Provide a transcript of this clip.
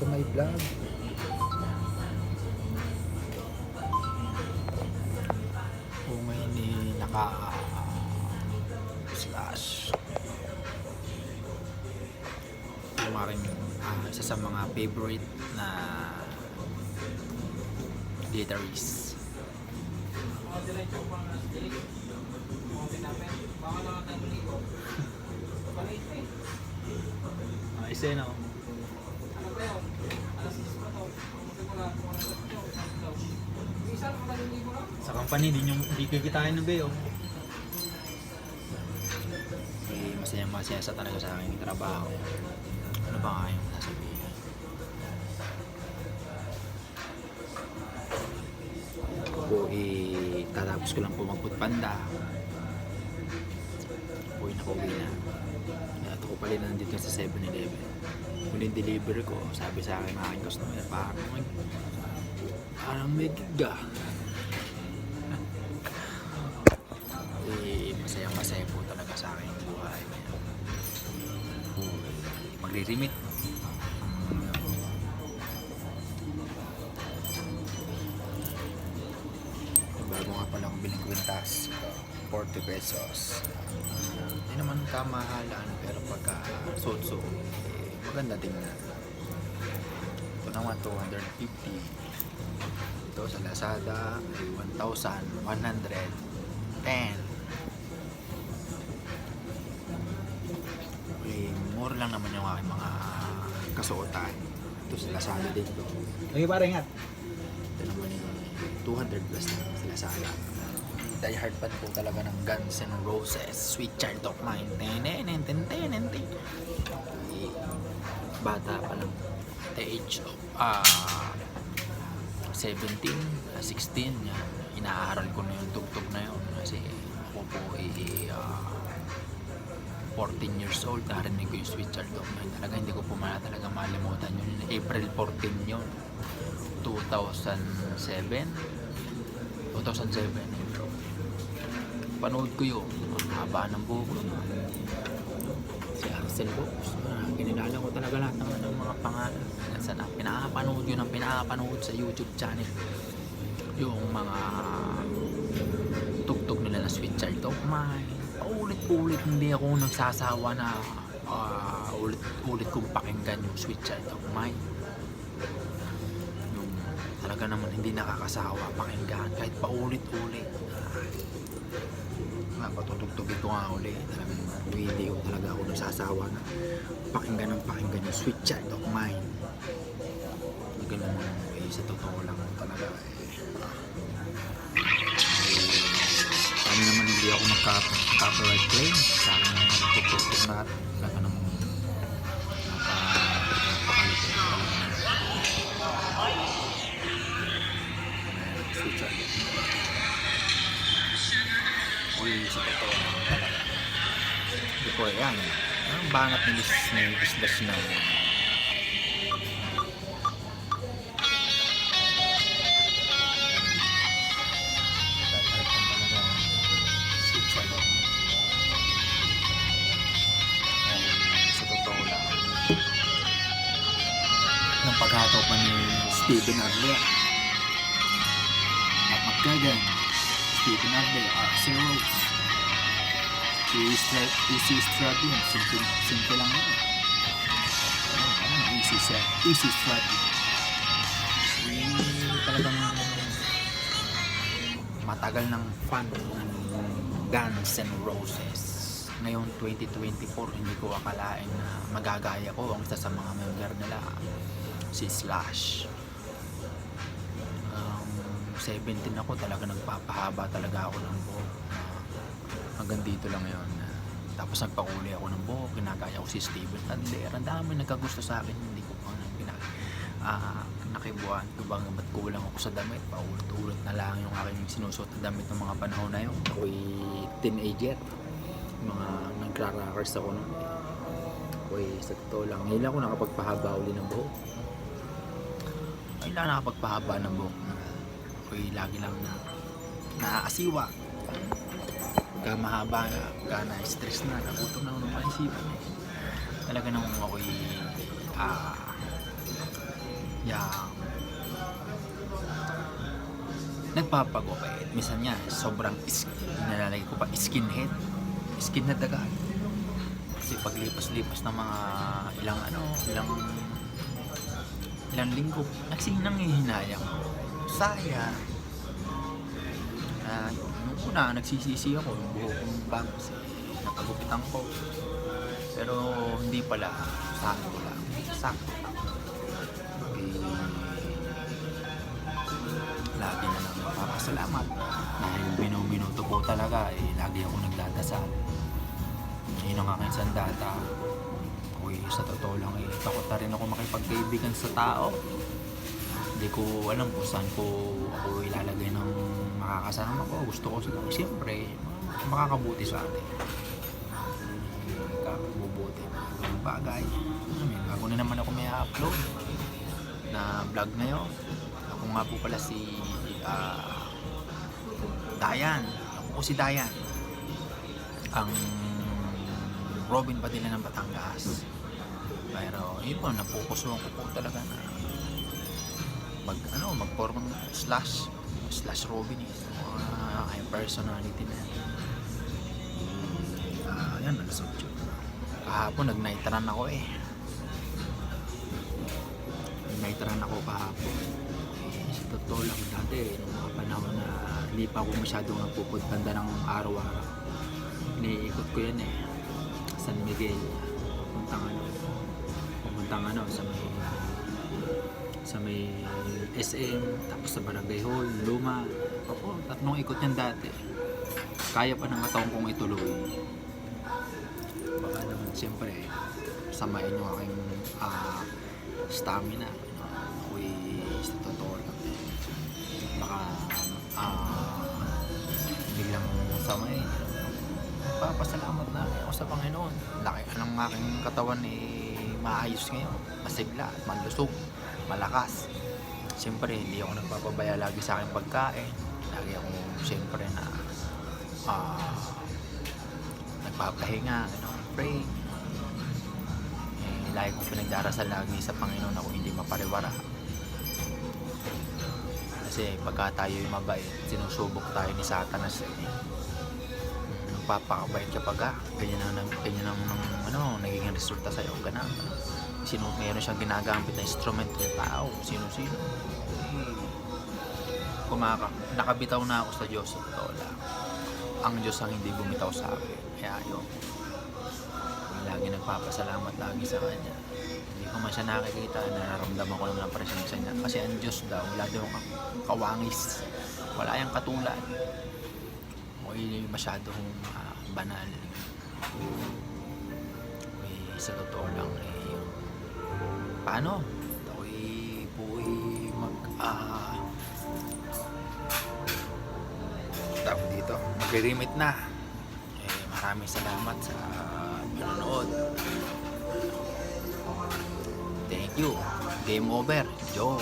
sa may vlog. O ngayon eh, naka slash yung aking ah, isa sa mga favorite na glitteries. Ah, isa yun ako. Sa company, din yung di kikitain ng Beo. Eh, masaya masaya sa talaga sa aking trabaho. Ano ba nga yung nasabihin? Ako eh, tatapos ko lang po magputpanda. Uwi na ko uwi na. At ako pala nandito sa 7-Eleven. Huling delivery ko, sabi sa akin ng aking customer, parang may, parang may giga. eh, masaya masaya po talaga sa akin yung buhay. Magre-remit. Bago nga pala akong biling kwintas, 40 pesos. Hindi naman kamahalan, pero pagka sotso, eh, maganda tingnan. Ito naman 250. Ito sa Lazada ay 1,110. Eh, mura lang naman yung aking mga kasuotan. Ito sa Lazada din to. Lagi pare, ingat. Ito naman yung 200 plus na sa Lazada. Die hard fan po talaga ng Guns N' Roses, Sweet Child of Mine. Tenen, ten, tenen, ten. Eh, Bata pa lang. The age of ah 17, ah, 16, yan. Inaaral ko na yung tugtog na yun. Kasi ako po eh, ah, 14 years old, narinig ko yung Sweet Child of Mine. Talaga hindi ko po mala talaga malimutan yun. April 14 yun. 2007 2007 April. Panood ko yun. Ang haba ng buhok. Si Arcel Box. Ah, kinilala ko talaga lahat ng, ng mga pangalan. Sa na, pinapanood yun ang pinapanood sa YouTube channel. Yung mga tugtog nila na Sweet Child of Mine. Paulit-ulit hindi ako nagsasawa na ah, ulit-ulit kong pakinggan yung Sweet Child of Mine. Yung talaga naman hindi nakakasawa pakinggan kahit paulit-ulit. Nga, patutugtugin ko nga uli. Talagang hindi ko talaga ako nagsasawa na pakinggan ng pakinggan yung Sweet Child of Mine. Ganun mo eh, sa totoo lang talaga eh. Paano naman hindi ako magka-copyright claim sa akin na nagtutugtog yan. Ang banat ni Miss na Bislas na paghato pa ni Stephen Adler at magkagan Stephen Adler Arce Rose Easy Strut yun simple, simple lang yun ano, ano, easy set Easy Strut eh, talagang matagal ng fan ng Guns N' Roses ngayon 2024 hindi ko akalain na magagaya ko ang isa sa mga member nila si Slash um, 17 ako talaga nagpapahaba talaga ako ng buhok Ah, hanggang dito lang yun. Tapos nagpakulay ako ng buhok ginagaya ko si Steven Adler ang dami nagkagusto sa akin hindi ko pa ginag ah nakibuan ko bang ba't kulang ako sa damit? Paulit-ulit na lang yung aking sinusuot na damit ng mga panahon na yun. Ako'y teenager. Mga nagra-rockers ako nun. Ako'y sa totoo lang ngayon ako nakapagpahaba uli ng buhok. Ngayon lang nakapagpahaba ng buhok. Ako'y lagi lang na naaasiwa pagka mahaba na pagka na-stress na nagutom na ako ng kaisipan eh. talaga nung ako'y ah Yang nagpapagupit. Minsan nga, sobrang is, nilalagay ko pa skinhead. Skinhead agad. Kasi paglipas-lipas ng mga ilang ano, ilang ilang linggo, nagsinang hihinayang ko. Sayang. Una, nagsisisi ako, yung buhok kong kasi nakagupitan ko. Pero hindi pala, sakto lang. Sakto lang. Eh, lagi na lang mapapasalamat. Dahil minuminuto ko talaga, eh, lagi ako nagdadasal. Yun ang aking sandata. Uy, sa totoo lang eh, takot na rin ako makipagkaibigan sa tao. Hindi ko alam kung saan ko ako ilalagay ng makakasama ko. Gusto ko sila, siyempre, makakabuti sa atin. Makakabubuti. Bagay. Ano bago na naman ako may upload na vlog na yun. Ako nga po pala si ah, Dayan. Ako po si Dayan. Ang Robin Padilla ng Batangas. Pero yun po, napupusuan ko po talaga na mag ano mag-form slash slash Robin eh. Uh, ay personality na yan. Ah, yan, alas 8. Kahapon nag-night run ako eh. Nag-night run ako kahapon. Eh, sa totoo lang dati, nung mga panahon na hindi pa ako masyadong nagpupunta ng araw-araw. Iniikot ko yan eh. San Miguel. Pupuntang ano. Pupuntang ano sa may sa may SM, tapos sa Barangay Hall, Luma. Ako, tatlong ikot yan dati. Kaya pa ng katawang kong ituloy. Baka naman, siyempre, samayin yung aking ah, stamina. Ako'y sa totoo lang. Baka, ah, biglang samayin. Papasalamat na ako sa Panginoon. Laki ng aking katawan eh, maayos ngayon. Masigla at malusog malakas. Siyempre, hindi ako nagpapabaya lagi sa aking pagkain. Lagi ako, siyempre, na ah nagpapahinga, ano, pray. Eh, lagi kong pinagdarasal lagi sa Panginoon ako hindi mapariwara. Kasi pagka tayo'y mabait, sinusubok tayo ni Satanas eh. Nagpapakabait kapag ah, ganyan ang, ganyan ang ano, nagiging resulta sa'yo, ganun. Ano sino meron siyang ginagamit na instrumento ng tao sino-sino. Kumaka nakabitaw na ako sa Diyos sa totoo lang. Ang Diyos ang hindi bumitaw sa akin kaya yun lagi nagpapasalamat lagi sa Kanya. Hindi ko man siya nakikita nararamdaman ko naman ang presensya niya. Kasi ang Diyos daw wala daw kawangis. Wala yung katulad. O masyadong ah, banal. Eh, sa totoo lang eh, paano? Ako'y buhay mag ah tawag dito mag-remit na. Eh, maraming salamat sa panonood. Thank you. Game over. Joe